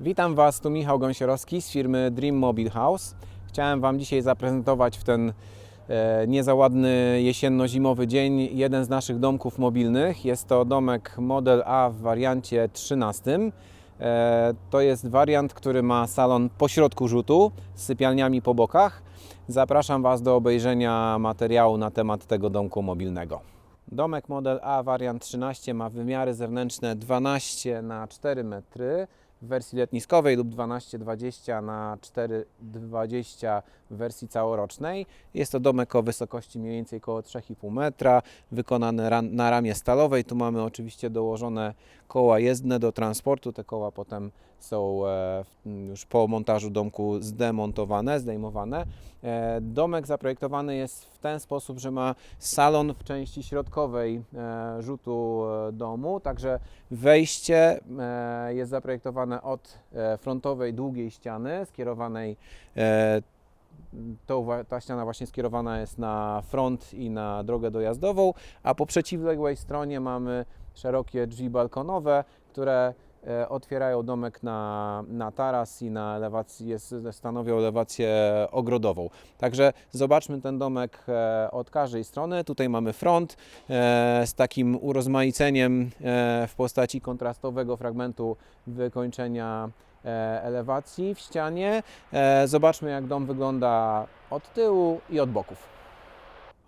Witam Was, tu Michał Gąsiorowski z firmy Dream Mobile House. Chciałem Wam dzisiaj zaprezentować w ten e, niezaładny jesienno-zimowy dzień jeden z naszych domków mobilnych. Jest to domek Model A w wariancie 13. E, to jest wariant, który ma salon pośrodku rzutu z sypialniami po bokach. Zapraszam Was do obejrzenia materiału na temat tego domku mobilnego. Domek Model A wariant 13 ma wymiary zewnętrzne 12 na 4 metry w wersji letniskowej lub 12-20 na 4-20 w wersji całorocznej. Jest to domek o wysokości mniej więcej około 3,5 metra, wykonany na ramie stalowej. Tu mamy oczywiście dołożone koła jezdne do transportu. Te koła potem są e, już po montażu domku zdemontowane, zdejmowane. E, Domek zaprojektowany jest w ten sposób, że ma salon w części środkowej e, rzutu domu, także wejście jest zaprojektowane od frontowej długiej ściany skierowanej to, ta ściana właśnie skierowana jest na front i na drogę dojazdową, a po przeciwległej stronie mamy szerokie drzwi balkonowe, które otwierają domek na, na taras i na elewacji, jest, stanowią elewację ogrodową. Także zobaczmy ten domek e, od każdej strony. Tutaj mamy front e, z takim urozmaiceniem e, w postaci kontrastowego fragmentu wykończenia e, elewacji w ścianie. E, Zobaczmy, jak dom wygląda od tyłu i od boków.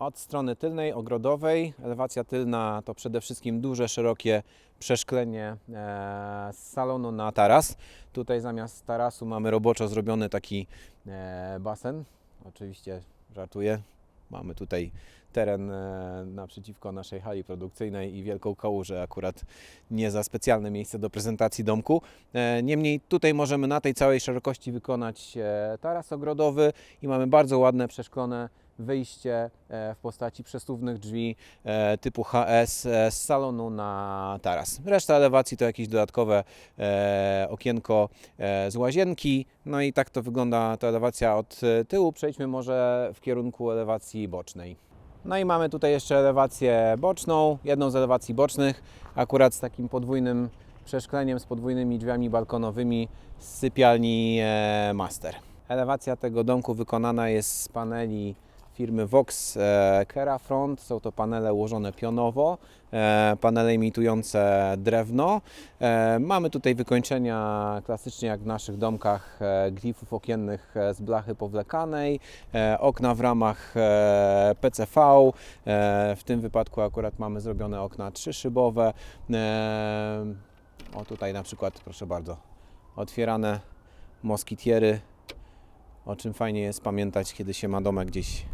Od strony tylnej, ogrodowej, elewacja tylna to przede wszystkim duże, szerokie przeszklenie e, z salonu na taras. Tutaj zamiast tarasu mamy roboczo zrobiony taki e, basen. Oczywiście żartuję. Mamy tutaj teren e, naprzeciwko naszej hali produkcyjnej i wielką kałużę, akurat nie za specjalne miejsce do prezentacji domku. Niemniej tutaj możemy na tej całej szerokości wykonać taras ogrodowy i mamy bardzo ładne przeszklone wyjście e, w postaci przesuwnych drzwi e, typu HS e, z salonu na taras. Reszta elewacji to jakieś dodatkowe okienko z łazienki. No i tak to wygląda ta elewacja od tyłu. Przejdźmy może w kierunku elewacji bocznej. No i mamy tutaj jeszcze elewację boczną, jedną z elewacji bocznych, akurat z takim podwójnym przeszkleniem, z podwójnymi drzwiami balkonowymi z sypialni Master. Elewacja tego domku wykonana jest z paneli firmy Vox e, Kera Front. Są to panele ułożone pionowo, e, panele imitujące drewno. E, Mamy tutaj wykończenia klasycznie jak w naszych domkach e, glifów okiennych z blachy powlekanej, okna w ramach PCV. W tym wypadku akurat mamy zrobione okna trzyszybowe. O tutaj na przykład, proszę bardzo, otwierane moskitiery, o czym fajnie jest pamiętać, kiedy się ma domek gdzieś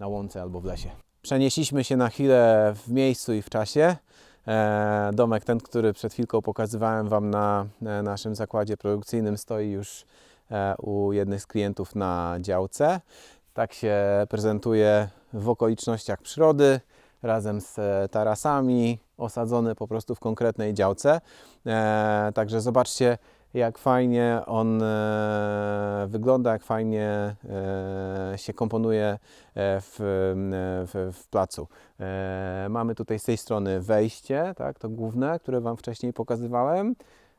na łące albo w lesie. Przenieśliśmy się na chwilę w miejscu i w czasie. E, Domek ten, który przed chwilką pokazywałem Wam na e, naszym zakładzie produkcyjnym, stoi już e, u jednych z klientów na działce. Tak się prezentuje w okolicznościach przyrody, razem z tarasami, osadzony po prostu w konkretnej działce. Także zobaczcie, jak fajnie on e, wygląda, jak fajnie e, się komponuje e, w, w, w placu. Mamy tutaj z tej strony wejście, tak, to główne, które Wam wcześniej pokazywałem,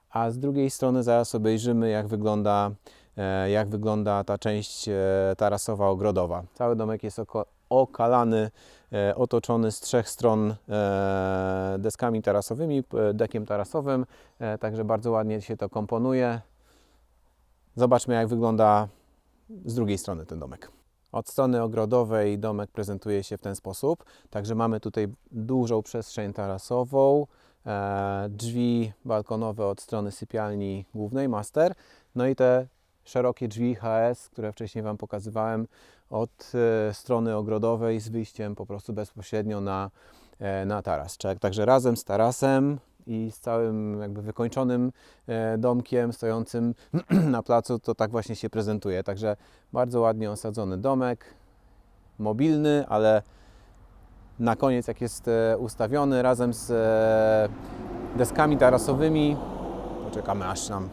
a z drugiej strony zaraz obejrzymy, jak wygląda, jak wygląda ta część tarasowa, ogrodowa. Cały domek jest oko, okalany, e, otoczony z trzech stron e, deskami tarasowymi, dekiem tarasowym, e, także bardzo ładnie się to komponuje. Zobaczmy, jak wygląda z drugiej strony ten domek. Od strony ogrodowej domek prezentuje się w ten sposób. Także mamy tutaj dużą przestrzeń tarasową, drzwi balkonowe od strony sypialni głównej, master, no i te szerokie drzwi HS, które wcześniej Wam pokazywałem, od e, strony ogrodowej z wyjściem po prostu bezpośrednio na, e, na taras. Także razem z tarasem i z całym jakby wykończonym e, domkiem stojącym na placu, to tak właśnie się prezentuje. Także bardzo ładnie osadzony domek, mobilny, ale na koniec jak jest ustawiony razem z deskami tarasowymi, poczekamy aż nam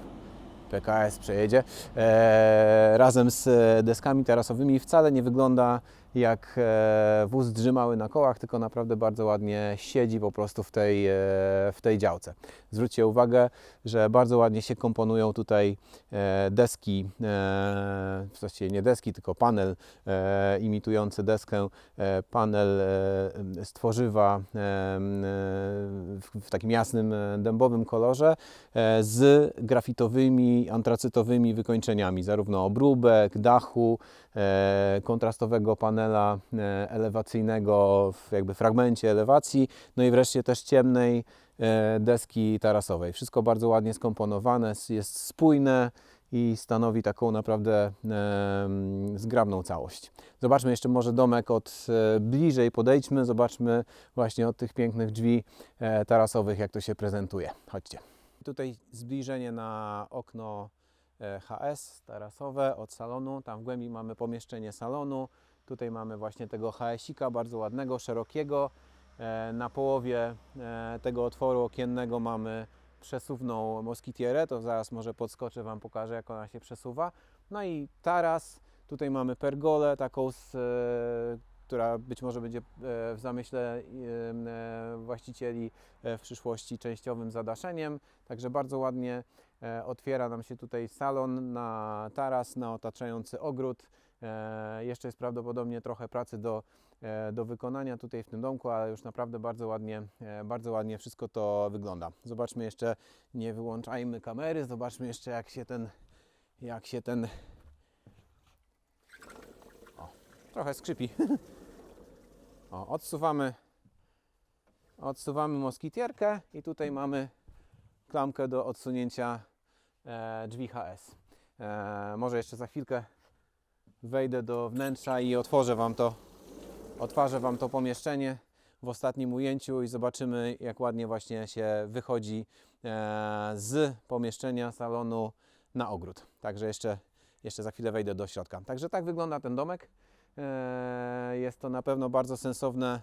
PKS przejedzie, e, razem z deskami tarasowymi wcale nie wygląda jak e, wóz drzymały na kołach, tylko naprawdę bardzo ładnie siedzi po prostu w tej, e, w tej działce. Zwróćcie uwagę, że bardzo ładnie się komponują tutaj e, deski, w zasadzie nie deski, tylko panel imitujący deskę, panel z tworzywa e, w, takim jasnym dębowym kolorze z grafitowymi, antracytowymi wykończeniami, zarówno obróbek, dachu, kontrastowego panela e, elewacyjnego w jakby fragmencie elewacji, no i wreszcie też ciemnej e, deski tarasowej. Wszystko bardzo ładnie skomponowane, jest spójne i stanowi taką naprawdę em, zgrabną całość. Zobaczmy jeszcze może domek od e, bliżej, podejdźmy, zobaczmy właśnie od tych pięknych drzwi e, tarasowych, jak to się prezentuje. Chodźcie. Tutaj zbliżenie na okno e, HS tarasowe od salonu. Tam w głębi mamy pomieszczenie salonu. Tutaj mamy właśnie tego HS-ika bardzo ładnego, szerokiego. E, Na połowie e, tego otworu okiennego mamy przesuwną moskitierę. To zaraz może podskoczę Wam, pokażę jak ona się przesuwa. No i taras. Tutaj mamy pergolę taką, z, e, która być może będzie w zamyśle właścicieli w przyszłości częściowym zadaszeniem. Także bardzo ładnie otwiera nam się tutaj salon na taras, na otaczający ogród. E, Jeszcze jest prawdopodobnie trochę pracy do, e, do wykonania tutaj w tym domku, ale już naprawdę bardzo ładnie, e, bardzo ładnie wszystko to wygląda. Zobaczmy jeszcze, nie wyłączajmy kamery, zobaczmy jeszcze jak się ten, jak się ten, o, trochę skrzypi. O, odsuwamy, odsuwamy moskitierkę i tutaj mamy klamkę do odsunięcia drzwi HS. Może jeszcze za chwilkę wejdę do wnętrza i otworzę Wam to, otworzę Wam to pomieszczenie w ostatnim ujęciu i zobaczymy jak ładnie właśnie się wychodzi e, z pomieszczenia salonu na ogród. Także jeszcze, jeszcze za chwilę wejdę do środka. Także tak wygląda ten domek. E, Jest to na pewno bardzo sensowne,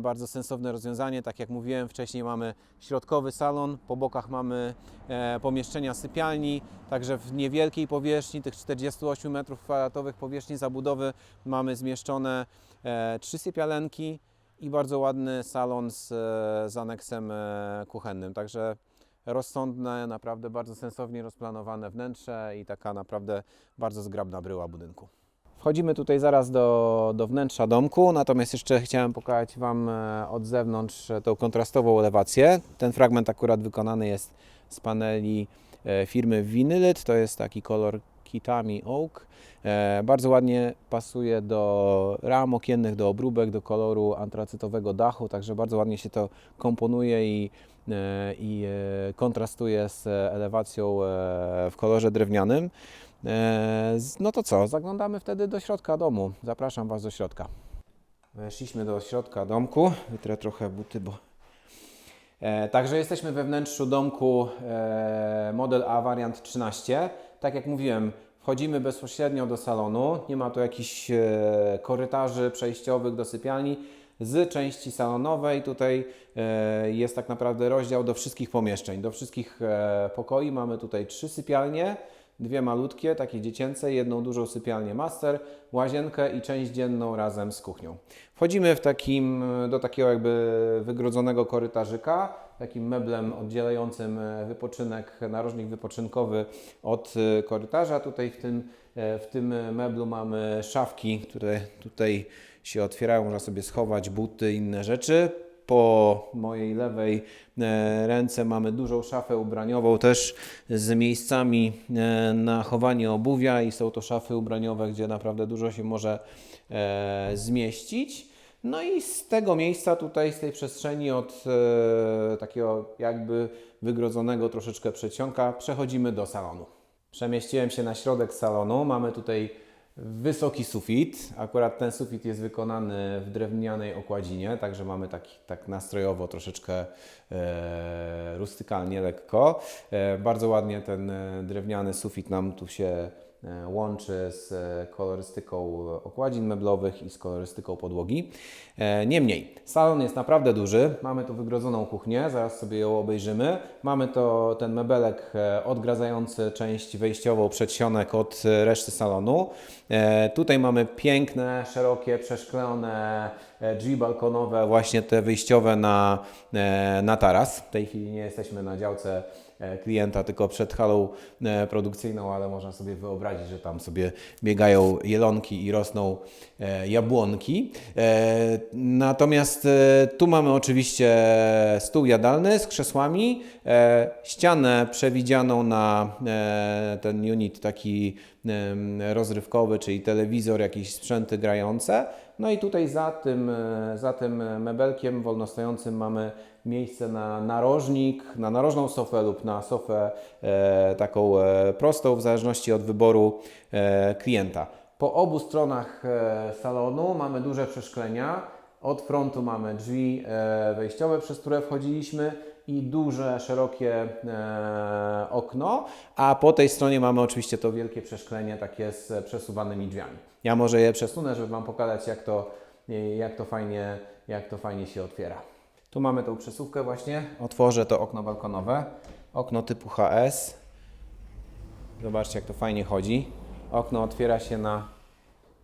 bardzo sensowne rozwiązanie. Tak jak mówiłem wcześniej, mamy środkowy salon, po bokach mamy e, pomieszczenia sypialni, także w niewielkiej powierzchni, tych 48 m2 powierzchni zabudowy, mamy zmieszczone e, trzy sypialenki i bardzo ładny salon z, e, z aneksem e, kuchennym. Także rozsądne, naprawdę bardzo sensownie rozplanowane wnętrze i taka naprawdę bardzo zgrabna bryła budynku. Wchodzimy tutaj zaraz do, do wnętrza domku, natomiast jeszcze chciałem pokazać Wam e, od zewnątrz e, tą kontrastową elewację. Ten fragment akurat wykonany jest z paneli e, firmy Vinylit, to jest taki kolor Kitami Oak. Bardzo ładnie pasuje do ram okiennych, do obróbek, do koloru antracytowego dachu, także bardzo ładnie się to komponuje i, i kontrastuje z elewacją w kolorze drewnianym. E, No to co, zaglądamy wtedy do środka domu. Zapraszam Was do środka. Weszliśmy do środka domku. Wytrę trochę buty, bo. E, także jesteśmy we wnętrzu domku e, Model A wariant 13. Tak jak mówiłem, wchodzimy bezpośrednio do salonu. Nie ma tu jakichś korytarzy przejściowych do sypialni. Z części salonowej tutaj jest tak naprawdę rozdział do wszystkich pomieszczeń, do wszystkich pokoi. Mamy tutaj trzy sypialnie, dwie malutkie, takie dziecięce, jedną dużą sypialnię master, łazienkę i część dzienną razem z kuchnią. Wchodzimy w takim, do takiego jakby wygrodzonego korytarzyka, takim meblem oddzielającym e, wypoczynek, narożnik wypoczynkowy od e, korytarza. Tutaj w tym, e, w tym meblu mamy szafki, które tutaj się otwierają, można sobie schować buty, inne rzeczy. Po mojej lewej e, ręce mamy dużą szafę ubraniową, też z miejscami e, na chowanie obuwia i są to szafy ubraniowe, gdzie naprawdę dużo się może e, zmieścić. No i z tego miejsca tutaj, z tej przestrzeni od takiego jakby wygrodzonego troszeczkę przedsionka przechodzimy do salonu. Przemieściłem się na środek salonu. Mamy tutaj wysoki sufit. Akurat ten sufit jest wykonany w drewnianej okładzinie, także mamy taki, tak nastrojowo troszeczkę e, rustykalnie, lekko. E, bardzo ładnie ten e, drewniany sufit nam tu się łączy z e, kolorystyką okładzin meblowych i z kolorystyką podłogi. E, Niemniej, salon jest naprawdę duży. Mamy tu wygrodzoną kuchnię, zaraz sobie ją obejrzymy. Mamy to ten mebelek e, odgradzający część wejściową przedsionek od e, reszty salonu. E, Tutaj mamy piękne, szerokie, przeszklone e, drzwi balkonowe, właśnie te wyjściowe na, e, na taras. W tej chwili nie jesteśmy na działce e, klienta, tylko przed halą e, produkcyjną, ale można sobie wyobrazić, że tam sobie biegają jelonki i rosną e, jabłonki. E, Natomiast e, tu mamy oczywiście stół jadalny z krzesłami, e, ścianę przewidzianą na e, ten unit taki rozrywkowy, czyli telewizor, jakieś sprzęty grające. No i tutaj za tym, e, za tym mebelkiem wolnostojącym mamy miejsce na narożnik, na narożną sofę lub na sofę e, taką e, prostą, w zależności od wyboru e, klienta. Po obu stronach salonu mamy duże przeszklenia. Od frontu mamy drzwi wejściowe, przez które wchodziliśmy i duże, szerokie okno, a po tej stronie mamy oczywiście to wielkie przeszklenie takie z przesuwanymi drzwiami. Ja może je przesunę, żeby Wam pokazać jak to, jak to, fajnie, jak to fajnie się otwiera. Tu mamy tą przesuwkę właśnie. Otworzę to okno balkonowe. Okno typu HS. Zobaczcie jak to fajnie chodzi. Okno otwiera się na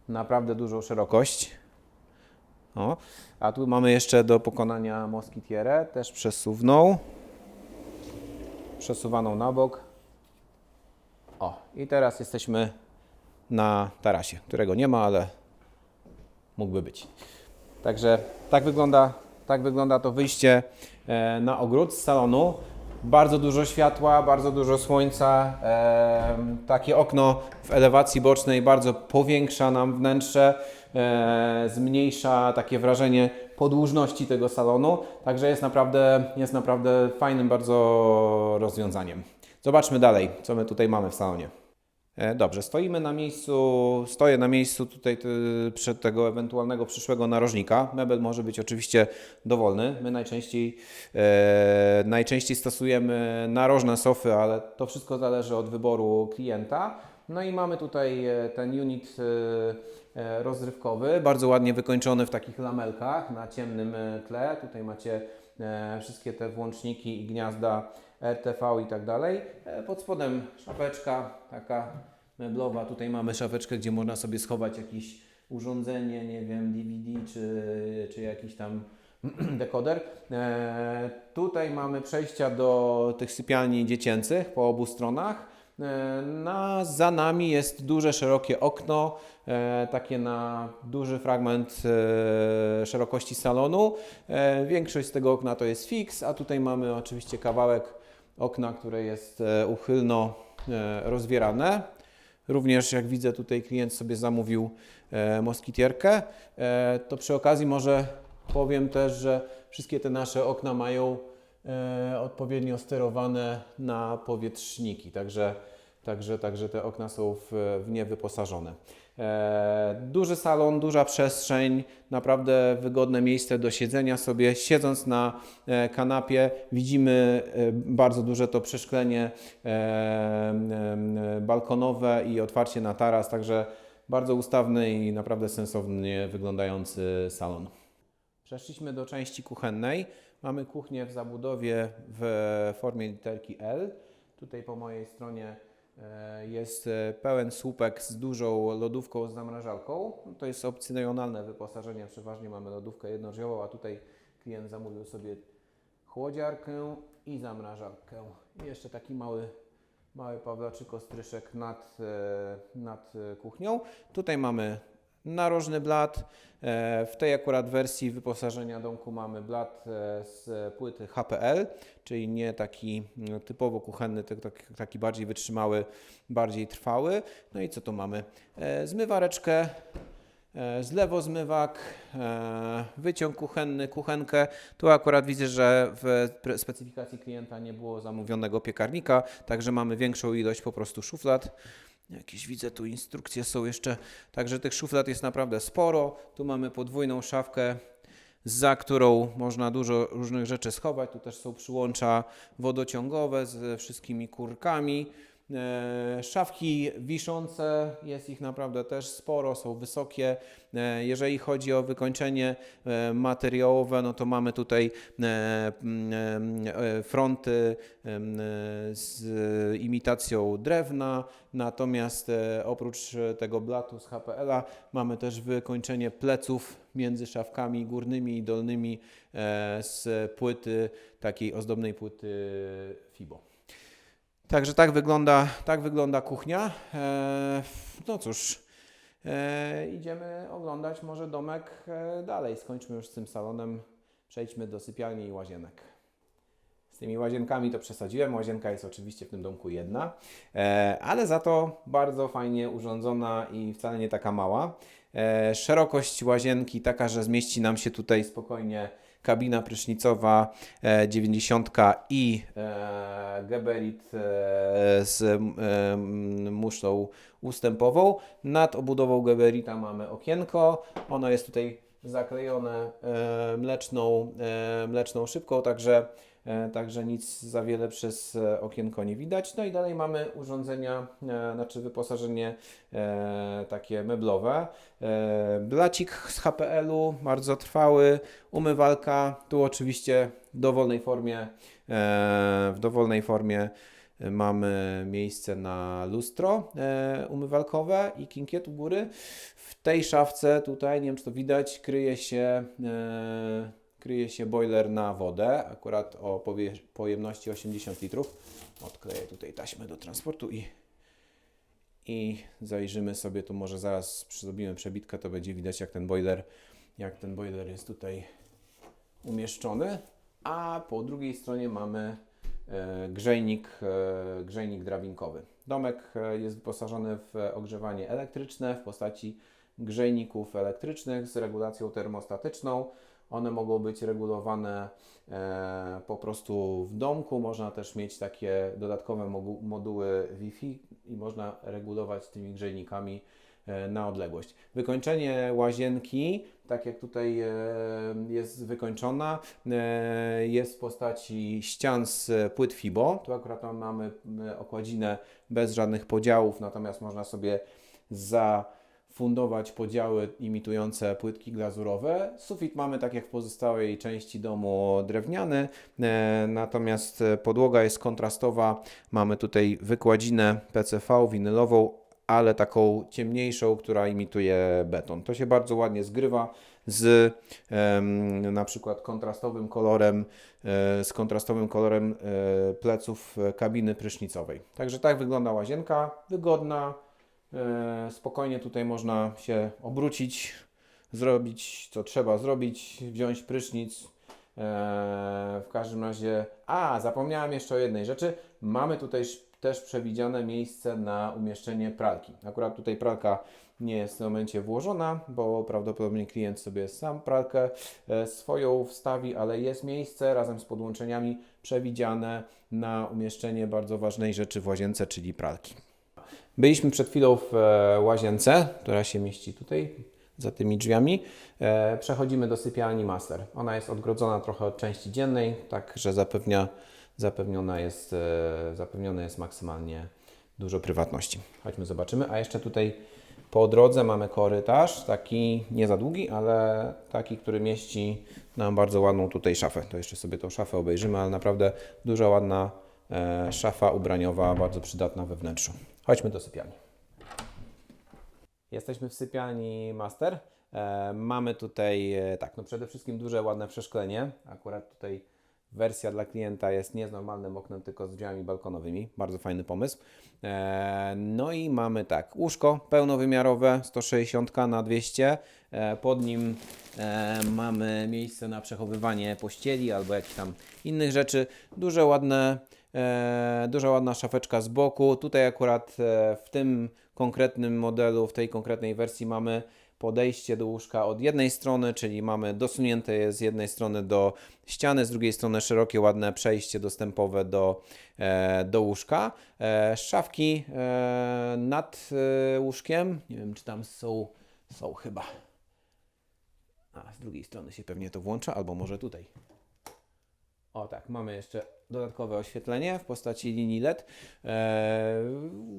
naprawdę dużą szerokość. O. A tu mamy jeszcze do pokonania moskitierę, też przesuwną. Przesuwaną na bok. O, i teraz jesteśmy na tarasie, którego nie ma, ale mógłby być. Także tak wygląda, tak wygląda to wyjście e, na ogród z salonu. Bardzo dużo światła, bardzo dużo słońca. E, takie okno w elewacji bocznej bardzo powiększa nam wnętrze, e, zmniejsza takie wrażenie podłużności tego salonu. Także jest naprawdę, jest naprawdę fajnym bardzo rozwiązaniem. Zobaczmy dalej, co my tutaj mamy w salonie. E, Dobrze, stoimy na miejscu, stoję na miejscu tutaj ty, przed tego ewentualnego przyszłego narożnika. Mebel może być oczywiście dowolny. My najczęściej, e, najczęściej stosujemy narożne sofy, ale to wszystko zależy od wyboru klienta. No i mamy tutaj e, ten unit e, e, rozrywkowy, bardzo ładnie wykończony w takich lamelkach na ciemnym e, tle. Tutaj macie e, wszystkie te włączniki i gniazda RTV i tak dalej. E, Pod spodem szafeczka taka meblowa. Tutaj mamy szafeczkę, gdzie można sobie schować jakieś urządzenie, nie wiem, DVD czy, czy jakiś tam dekoder. E, tutaj mamy przejścia do tych sypialni dziecięcych po obu stronach. E, Na, za nami jest duże, szerokie okno, e, takie na duży fragment e, szerokości salonu. E, większość z tego okna to jest fix, a tutaj mamy oczywiście kawałek okna, które jest e, uchylno e, rozwierane. Również jak widzę tutaj klient sobie zamówił e, moskitierkę. To przy okazji może powiem też, że wszystkie te nasze okna mają odpowiednio sterowane na powietrzniki, także, także, także te okna są w, w nie wyposażone. E, duży salon, duża przestrzeń, naprawdę wygodne miejsce do siedzenia sobie. Siedząc na e, kanapie widzimy e, bardzo duże to przeszklenie balkonowe i otwarcie na taras, także bardzo ustawny i naprawdę sensownie wyglądający salon. Przeszliśmy do części kuchennej. Mamy kuchnię w zabudowie w formie literki L. Tutaj po mojej stronie jest e, pełen słupek z dużą lodówką z zamrażalką. No To jest opcjonalne wyposażenie. Przeważnie mamy lodówkę jednodrzwiową, a tutaj klient zamówił sobie chłodziarkę i zamrażarkę. I jeszcze taki mały, mały pawlaczyk ostryszek nad, e, nad e, kuchnią. Tutaj mamy narożny blat. E, W tej akurat wersji wyposażenia domku mamy blat e, z płyty HPL, czyli nie taki mm, typowo kuchenny, tylko taki, bardziej wytrzymały, bardziej trwały. No i co tu mamy? E, Zmywareczkę, e, zlewozmywak, e, wyciąg kuchenny, kuchenkę. Tu akurat widzę, że w specyfikacji klienta nie było zamówionego piekarnika, także mamy większą ilość po prostu szuflad. Jakieś widzę tu instrukcje są jeszcze, także tych szuflad jest naprawdę sporo. Tu mamy podwójną szafkę, za którą można dużo różnych rzeczy schować. Tu też są przyłącza wodociągowe ze wszystkimi kurkami. E, Szafki wiszące, jest ich naprawdę też sporo, są wysokie. E, Jeżeli chodzi o wykończenie e, materiałowe, no to mamy tutaj fronty z imitacją drewna, natomiast oprócz tego blatu z HPL-a mamy też wykończenie pleców między szafkami górnymi i dolnymi z płyty, takiej ozdobnej płyty FIBO. Także tak wygląda, tak wygląda kuchnia. E, no cóż, e, idziemy oglądać może domek e, dalej. Skończmy już z tym salonem, przejdźmy do sypialni i łazienek. Z tymi łazienkami to przesadziłem. Łazienka jest oczywiście w tym domku jedna, ale za to bardzo fajnie urządzona i wcale nie taka mała. Szerokość łazienki taka, że zmieści nam się tutaj spokojnie kabina prysznicowa e, 90 i e, geberit e, z e, muszą ustępową. Nad obudową geberita mamy okienko. Ono jest tutaj zaklejone e, mleczną, e, mleczną szybką, także, e, także nic za wiele przez e, okienko nie widać. No i dalej mamy urządzenia, e, znaczy wyposażenie e, takie meblowe. E, blacik z HPL-u, bardzo trwały, umywalka, tu oczywiście w dowolnej formie, e, w dowolnej formie mamy miejsce na lustro e, umywalkowe i kinkiet u góry. W tej szafce tutaj, nie wiem czy to widać, kryje się, e, kryje się boiler na wodę, akurat o pojemności 80 litrów. Odkleję tutaj taśmę do transportu i, i zajrzymy sobie, tu może zaraz zrobimy przebitkę, to będzie widać jak ten boiler, jak ten boiler jest tutaj umieszczony. A po drugiej stronie mamy e, grzejnik, e, grzejnik drabinkowy. Domek e, jest wyposażony w ogrzewanie elektryczne w postaci grzejników elektrycznych z regulacją termostatyczną. One mogą być regulowane e, po prostu w domku. Można też mieć takie dodatkowe moduły Wi-Fi i można regulować tymi grzejnikami e, na odległość. Wykończenie łazienki, tak jak tutaj e, jest wykończona, jest w postaci ścian z płyt FIBO. Tu akurat mamy okładzinę bez żadnych podziałów, natomiast można sobie zafundować podziały imitujące płytki glazurowe. Sufit mamy tak jak w pozostałej części domu drewniany, e, natomiast e, podłoga jest kontrastowa. Mamy tutaj wykładzinę PCV winylową, ale taką ciemniejszą, która imituje beton. To się bardzo ładnie zgrywa z em, na przykład kontrastowym kolorem, e, z kontrastowym kolorem e, pleców kabiny prysznicowej. Także tak wygląda łazienka, wygodna, spokojnie tutaj można się obrócić, zrobić co trzeba zrobić, wziąć prysznic. E, w każdym razie, a zapomniałem jeszcze o jednej rzeczy. Mamy tutaj też przewidziane miejsce na umieszczenie pralki. Akurat tutaj pralka nie jest w tym momencie włożona, bo prawdopodobnie klient sobie sam pralkę e, swoją wstawi, ale jest miejsce razem z podłączeniami przewidziane na umieszczenie bardzo ważnej rzeczy w łazience, czyli pralki. Byliśmy przed chwilą w e, łazience, która się mieści tutaj za tymi drzwiami. E, Przechodzimy do sypialni master. Ona jest odgrodzona trochę od części dziennej, tak że zapewnia, zapewniona jest, e, zapewnione jest maksymalnie dużo prywatności. Chodźmy, zobaczymy. A jeszcze tutaj po drodze mamy korytarz, taki nie za długi, ale taki, który mieści nam bardzo ładną tutaj szafę. To jeszcze sobie tą szafę obejrzymy, ale naprawdę duża ładna szafa ubraniowa, bardzo przydatna we wnętrzu. Chodźmy do sypialni. Jesteśmy w sypialni master. E, mamy tutaj, e, tak, no przede wszystkim duże, ładne przeszklenie. Akurat tutaj wersja dla klienta jest nie z normalnym oknem, tylko z drzwiami balkonowymi. Bardzo fajny pomysł. E, no i mamy tak, łóżko pełnowymiarowe, 160 na 200. E, pod nim mamy miejsce na przechowywanie pościeli albo jakichś tam innych rzeczy. Duże, ładne duża ładna szafeczka z boku. Tutaj akurat e, w tym konkretnym modelu, w tej konkretnej wersji mamy podejście do łóżka od jednej strony, czyli mamy dosunięte je z jednej strony do ściany, z drugiej strony szerokie, ładne przejście dostępowe do, e, do łóżka. E, szafki e, nad e, łóżkiem, nie wiem czy tam są, są chyba. A z drugiej strony się pewnie to włącza, albo może tutaj. O tak, mamy jeszcze dodatkowe oświetlenie w postaci linii LED. E,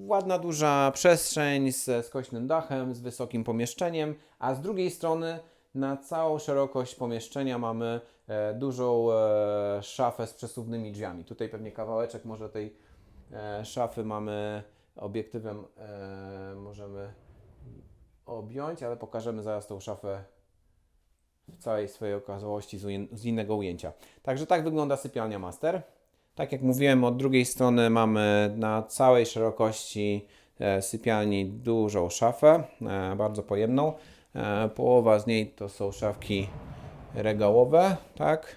ładna, duża przestrzeń ze skośnym dachem, z wysokim pomieszczeniem, a z drugiej strony na całą szerokość pomieszczenia mamy e, dużą e, szafę z przesuwnymi drzwiami. Tutaj pewnie kawałeczek może tej e, szafy mamy obiektywem, e, możemy objąć, ale pokażemy zaraz tą szafę w całej swojej okazałości z, z innego ujęcia. Także tak wygląda sypialnia master. Tak jak mówiłem, od drugiej strony mamy na całej szerokości e, sypialni dużą szafę, e, bardzo pojemną. E, Połowa z niej to są szafki regałowe, tak?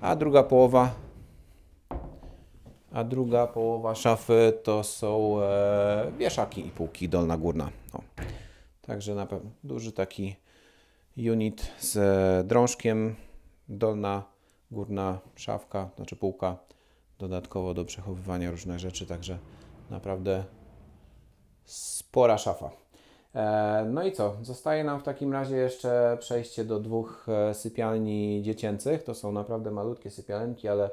A druga połowa a druga połowa szafy to są wieszaki i półki dolna górna. O. Także na pewno duży taki unit z drążkiem, dolna górna szafka, znaczy półka dodatkowo do przechowywania różnych rzeczy, także naprawdę spora szafa. E, No i co? Zostaje nam w takim razie jeszcze przejście do dwóch e, sypialni dziecięcych. To są naprawdę malutkie sypialenki, ale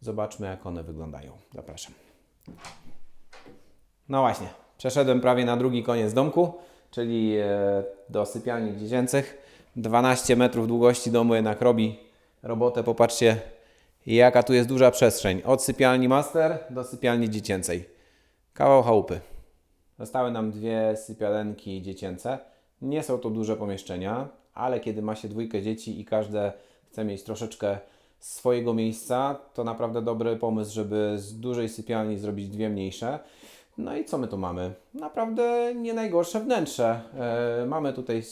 zobaczmy jak one wyglądają. Zapraszam. No właśnie, przeszedłem prawie na drugi koniec domku, czyli e, do sypialni dziecięcych. 12 metrów długości domu jednak robi robotę. Popatrzcie, jaka tu jest duża przestrzeń. Od sypialni master do sypialni dziecięcej. Kawał chałupy. Zostały nam dwie sypialenki dziecięce. Nie są to duże pomieszczenia, ale kiedy ma się dwójkę dzieci i każde chce mieć troszeczkę swojego miejsca, to naprawdę dobry pomysł, żeby z dużej sypialni zrobić dwie mniejsze. No i co my tu mamy? Naprawdę nie najgorsze wnętrze. E, mamy tutaj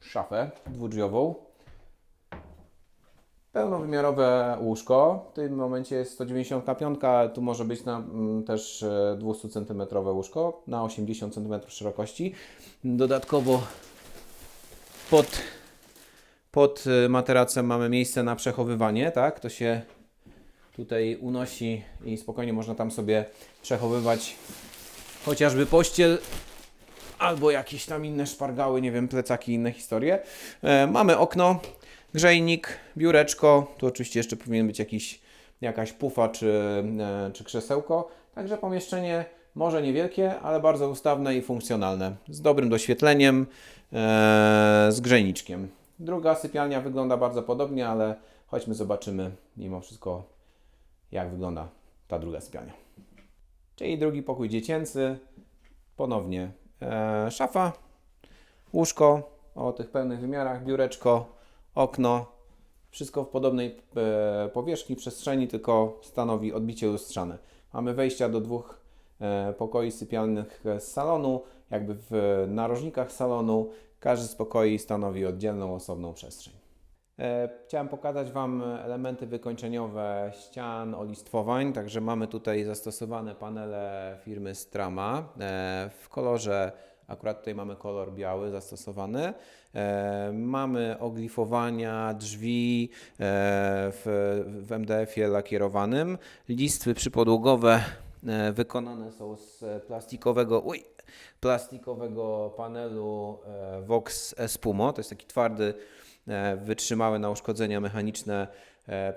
szafę dwudrzwiową. Pełnowymiarowe łóżko. W tym momencie jest 195, ale tu może być na, mm, też e, 200 cm łóżko na 80 cm szerokości. Dodatkowo pod, pod e, materacem mamy miejsce na przechowywanie, tak? To się tutaj unosi i spokojnie można tam sobie przechowywać chociażby pościel albo jakieś tam inne szpargały, nie wiem, plecaki, inne historie. E, mamy okno, grzejnik, biureczko, tu oczywiście jeszcze powinien być jakiś, jakaś pufa czy, e, czy krzesełko. Także pomieszczenie może niewielkie, ale bardzo ustawne i funkcjonalne. Z dobrym doświetleniem, e, z grzejniczkiem. Druga sypialnia wygląda bardzo podobnie, ale chodźmy zobaczymy mimo wszystko, jak wygląda ta druga sypialnia. Czyli drugi pokój dziecięcy, ponownie e, szafa, łóżko o tych pełnych wymiarach, biureczko, okno. Wszystko w podobnej e, powierzchni, przestrzeni, tylko stanowi odbicie lustrzane. Mamy wejścia do dwóch e, pokoi sypialnych z salonu, jakby w narożnikach salonu. Każdy z pokoi stanowi oddzielną, osobną przestrzeń. E, Chciałem pokazać Wam elementy wykończeniowe ścian olistwowań, także mamy tutaj zastosowane panele firmy Strama w kolorze, akurat tutaj mamy kolor biały zastosowany. E, Mamy oglifowania drzwi e, w, w MDF-ie lakierowanym. Listwy przypodłogowe e, wykonane są z plastikowego, uj, plastikowego panelu e, Vox Espumo. To jest taki twardy, e, wytrzymały na uszkodzenia mechaniczne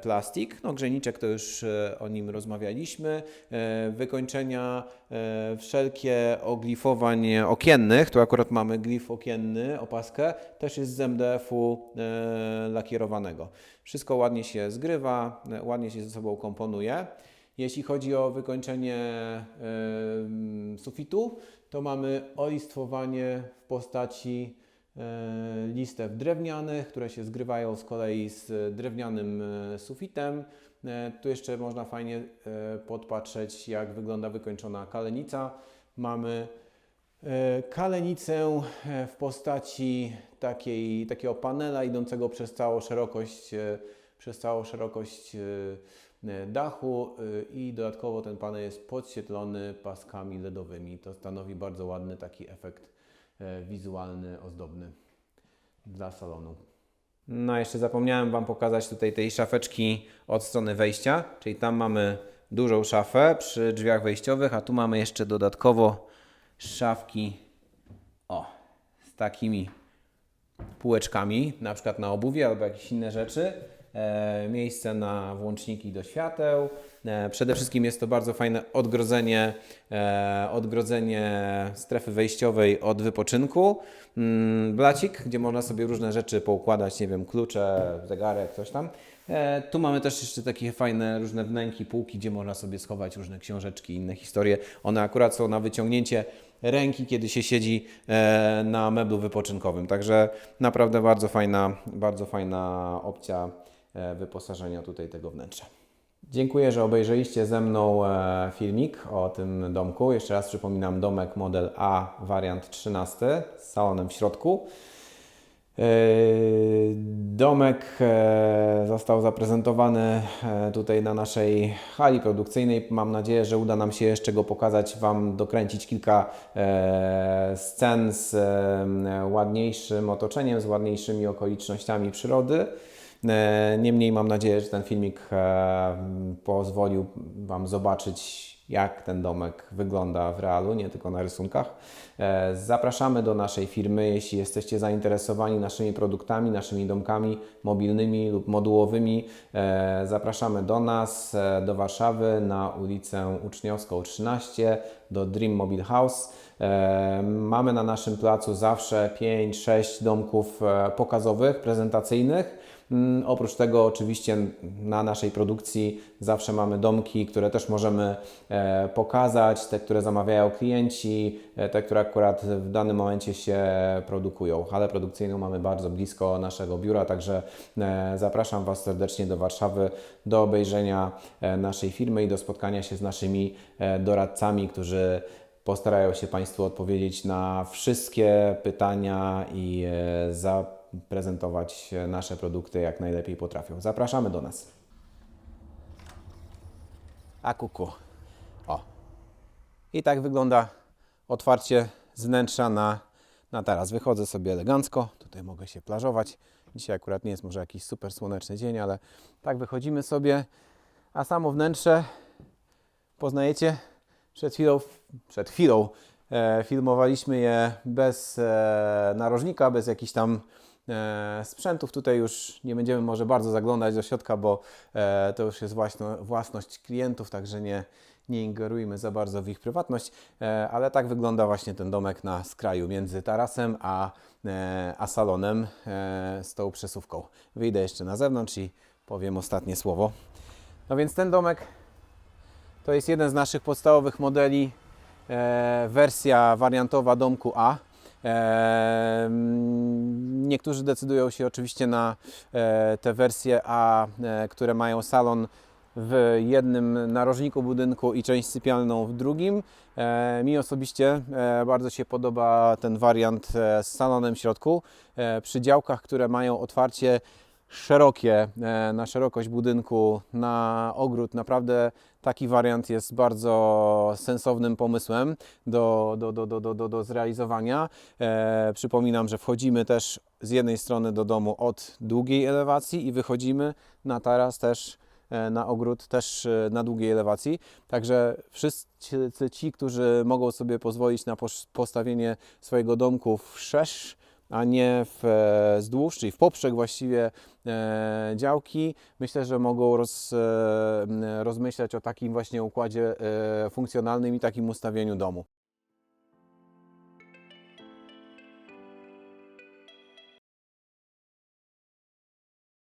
plastik. No, grzejniczek to już e, o nim rozmawialiśmy. E, Wykończenia e, wszelkie oglifowań okiennych, tu akurat mamy glif okienny, opaskę, też jest z MDF-u e, lakierowanego. Wszystko ładnie się zgrywa, e, ładnie się ze sobą komponuje. Jeśli chodzi o wykończenie sufitu, to mamy olistwowanie w postaci e, listew drewnianych, które się zgrywają z kolei z drewnianym e, sufitem. E, Tu jeszcze można fajnie e, podpatrzeć, jak wygląda wykończona kalenica. Mamy e, kalenicę e, w postaci takiej, takiego panela idącego przez całą szerokość, e, przez całą szerokość e, e, dachu e, i dodatkowo ten panel jest podświetlony paskami LEDowymi. To stanowi bardzo ładny taki efekt e, wizualny, ozdobny dla salonu. No, jeszcze zapomniałem Wam pokazać tutaj tej szafeczki od strony wejścia, czyli tam mamy dużą szafę przy drzwiach wejściowych, a tu mamy jeszcze dodatkowo szafki o, z takimi półeczkami, na przykład na obuwie albo jakieś inne rzeczy. E, miejsce na włączniki do świateł. E, Przede wszystkim jest to bardzo fajne odgrodzenie, e, odgrodzenie strefy wejściowej od wypoczynku. Mm, Blacik, gdzie można sobie różne rzeczy poukładać, nie wiem, klucze, zegarek, coś tam. Tu mamy też jeszcze takie fajne różne wnęki, półki, gdzie można sobie schować różne książeczki, inne historie. One akurat są na wyciągnięcie ręki, kiedy się siedzi na meblu wypoczynkowym. Także naprawdę bardzo fajna, bardzo fajna opcja wyposażenia tutaj tego wnętrza. Dziękuję, że obejrzeliście ze mną e, filmik o tym domku. Jeszcze raz przypominam, domek model A, wariant 13 z salonem w środku. E, Domek e, został zaprezentowany e, tutaj na naszej hali produkcyjnej. Mam nadzieję, że uda nam się jeszcze go pokazać, Wam dokręcić kilka e, scen z e, ładniejszym otoczeniem, z ładniejszymi okolicznościami przyrody. E, Niemniej mam nadzieję, że ten filmik e, pozwolił Wam zobaczyć, jak ten domek wygląda w realu, nie tylko na rysunkach. E, Zapraszamy do naszej firmy, jeśli jesteście zainteresowani naszymi produktami, naszymi domkami mobilnymi lub modułowymi. e, Zapraszamy do nas, e, do Warszawy na ulicę Uczniowską 13, do Dream Mobile House. Mamy na naszym placu zawsze 5-6 domków pokazowych, prezentacyjnych. Mm, Oprócz tego, oczywiście, na naszej produkcji zawsze mamy domki, które też możemy pokazać, te, które zamawiają klienci, te, które akurat w danym momencie się produkują. Halę produkcyjną mamy bardzo blisko naszego biura, także e, zapraszam Was serdecznie do Warszawy do obejrzenia e, naszej firmy i do spotkania się z naszymi e, doradcami, którzy postarają się Państwu odpowiedzieć na wszystkie pytania i zaprezentować nasze produkty jak najlepiej potrafią. Zapraszamy do nas. A kuku. O. I tak wygląda otwarcie z wnętrza na, na taras. Wychodzę sobie elegancko. Tutaj mogę się plażować. Dzisiaj akurat nie jest może jakiś super słoneczny dzień, ale tak wychodzimy sobie. A samo wnętrze poznajecie przed chwilą, przed chwilą e, filmowaliśmy je bez e, narożnika, bez jakichś tam e, sprzętów. Tutaj już nie będziemy może bardzo zaglądać do środka, bo e, to już jest własno, własność klientów, także nie, nie ingerujmy za bardzo w ich prywatność. E, ale tak wygląda właśnie ten domek na skraju między tarasem a, e, a salonem e, z tą przesuwką. Wyjdę jeszcze na zewnątrz i powiem ostatnie słowo. No więc ten domek to jest jeden z naszych podstawowych modeli, wersja wariantowa domku A. Niektórzy decydują się oczywiście na te wersje A, które mają salon w jednym narożniku budynku i część sypialną w drugim. E, mi osobiście e, bardzo się podoba ten wariant e, z salonem w środku. Przy działkach, które mają otwarcie szerokie na szerokość budynku, na ogród. Naprawdę taki wariant jest bardzo sensownym pomysłem do, do, do, do, do, do, zrealizowania. Przypominam, że wchodzimy też z jednej strony do domu od długiej elewacji i wychodzimy na taras też na ogród też e, na długiej elewacji. Także wszyscy ci, którzy mogą sobie pozwolić na pos- postawienie swojego domku wszerz, a nie w, e, wzdłuż, czyli w poprzek właściwie e, działki, myślę, że mogą roz, e, rozmyślać o takim właśnie układzie e, funkcjonalnym i takim ustawieniu domu.